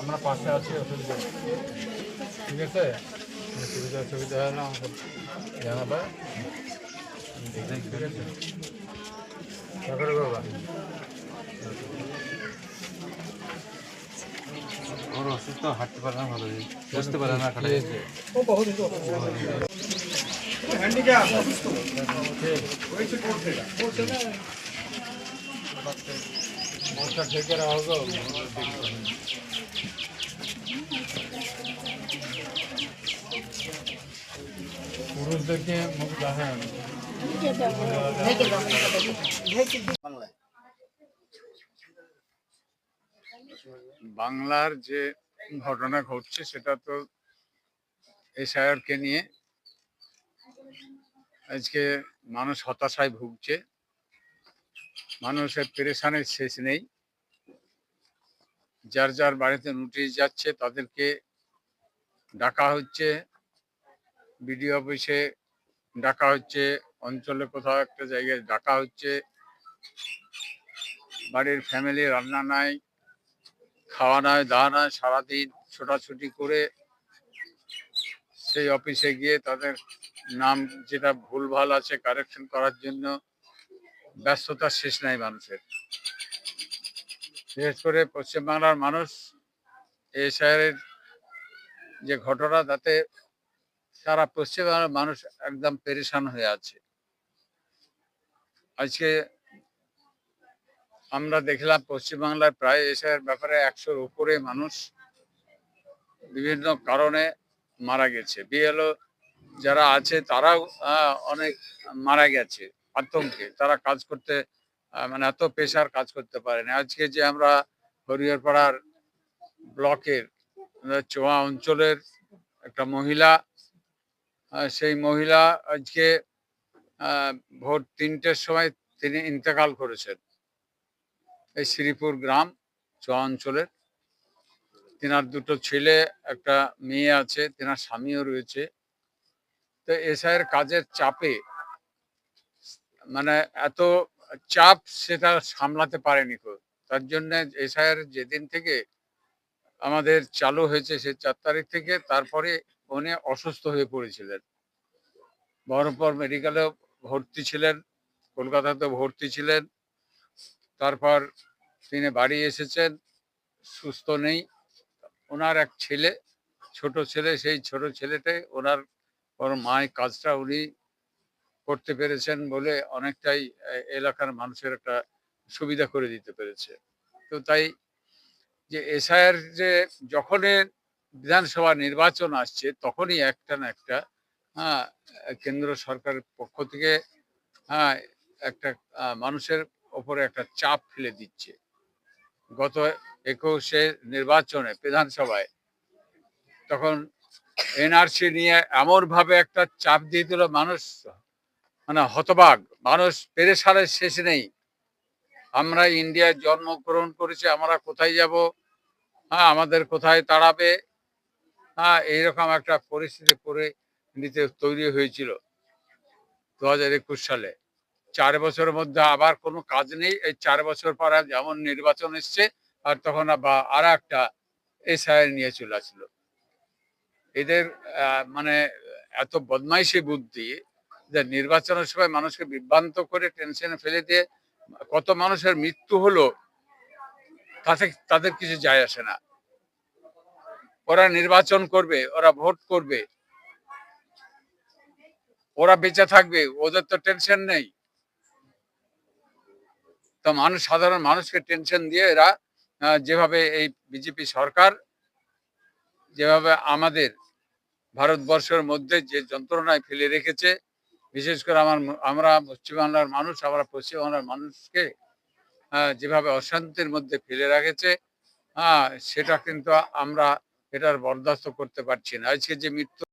আমরা পাশে আছি অসুবিধা। ঠিক আছে? সুবিধা সুবিধা হলে আমাকে জানাবে। ঠিক আছে? বাবা ওর অসুস্থ হাঁটতে পারে না ভালো বসতে পারে না হয়েছে? মোটটা থেকে রাখো পুরুষদেরকে মুখ বাংলার যে ঘটনা ঘটছে সেটা তো এসআইআরকে নিয়ে আজকে মানুষ হতাশায় ভুগছে। মানুষের পেরেশানের শেষ নেই। যার যার বাড়িতে নোটিশ যাচ্ছে তাদেরকে ডাকা হচ্ছে। বিডিও অফিসে ডাকা হচ্ছে, অঞ্চলে কোথাও একটা জায়গায় ডাকা হচ্ছে। বাড়ির ফ্যামিলি রান্না নাই, খাওয়া নাই, দাওয়া নাই, সারাদিন ছোটাছুটি করে সেই অফিসে গিয়ে তাদের নাম যেটা ভুলভাল আছে কারেকশন করার জন্য ব্যস্ততার শেষ নাই মানুষের। বিশেষ করে পশ্চিমবাংলার মানুষ এই শহরের যে ঘটনা, তাতে সারা পশ্চিমবাংলার মানুষ একদম পেরেশান হয়ে আছে। আজকে আমরা দেখলাম পশ্চিমবাংলার প্রায় এসআইয়ের ব্যাপারে একশোর উপরে মানুষ বিভিন্ন কারণে মারা গেছে। বিএলও যারা আছে, তারাও অনেক মারা গেছে। আতঙ্কে তারা কাজ করতে মানে এত পেশার কাজ করতে পারে না। আজকে যে আমরা হরিহরপাড়ার ব্লকের চোয়া অঞ্চলের একটা মহিলা সেই মহিলা আজকে ভোর তিনটের সময় তিনি ইন্তেকাল করেছেন। এই শ্রীপুর গ্রাম, চোয়া অঞ্চলের। তিনার দুটো ছেলে, একটা মেয়ে আছে, তিনার স্বামীও রয়েছে। তো এসআইয়ের কাজের চাপে মানে এত চাপ সেটা সামলাতে পারেনি কো তার জন্য এসআইয়ের যেদিন থেকে আমাদের চালু হয়েছে সে চার তারিখ থেকে তারপরে উনি অসুস্থ হয়ে পড়েছিলেন। বহরমপুর মেডিকেলে ভর্তি ছিলেন, কলকাতাতে ভর্তি ছিলেন, তারপর তিনি বাড়ি এসেছেন, সুস্থ নেই। ওনার এক ছেলে, ছোট ছেলে, সেই ছোট ছেলেটাই ওনার ওর মায়ের কাজটা উনি করতে পেরেছেন বলে অনেকটাই এলাকার মানুষের একটা সুবিধা করে দিতে পেরেছে। তো তাই যে এসআইআর যে যখনই বিধানসভা নির্বাচন আসছে, তখনই একটা না একটা হ্যাঁ কেন্দ্র সরকারের পক্ষ থেকে হ্যাঁ একটা মানুষের ওপরে একটা চাপ ফেলে দিচ্ছে। গত একুশে নির্বাচনে বিধানসভায় তখন এনআরসি নিয়ে এমন ভাবে একটা চাপ দিয়ে দিল মানুষ। মানে হতবাক। মানুষ পেরেশানের শেষ নেই। আমরা ইন্ডিয়ায় জন্মগ্রহণ করেছি, আমরা কোথায় যাব? হ্যাঁ আমাদের কোথায় তাড়াবে হ্যাঁ এইরকম একটা পরিস্থিতি করে নিতে তৈরি হয়েছিল দু হাজার একুশ সালে। চার বছরের মধ্যে আবার কোনো কাজ নেই। এই চার বছর পর যেমন নির্বাচন এসছে, আর তখন আর একটা এসআই নিয়ে চলে আসলো। এদের মানে এত বদমাইশি বুদ্ধি যে নির্বাচনের সময় মানুষকে বিভ্রান্ত করে টেনশনে ফেলে দিয়ে কত মানুষের মৃত্যু হলো, তাতে তাদের কিছু যায় আসে না। ওরা নির্বাচন করবে, ওরা ভোট করবে, ওরা বেঁচে থাকবে, ওদের তো টেনশন নেই। তো মানুষ, সাধারণ মানুষকে টেনশন দিয়ে এরা যেভাবে এই বিজেপি সরকার, যেভাবে আমাদের ভারতবর্ষের মধ্যে যে যন্ত্রণায় ফেলে রেখেছে বিশেষ করে আমার আমরা পশ্চিমবাংলার মানুষ, আমরা পশ্চিমবাংলার মানুষকে যেভাবে অশান্তির মধ্যে ফেলে রেখেছে সেটা কিন্তু আমরা এটার বরদাস্ত করতে পারছি না। আজকে যে মৃত্যু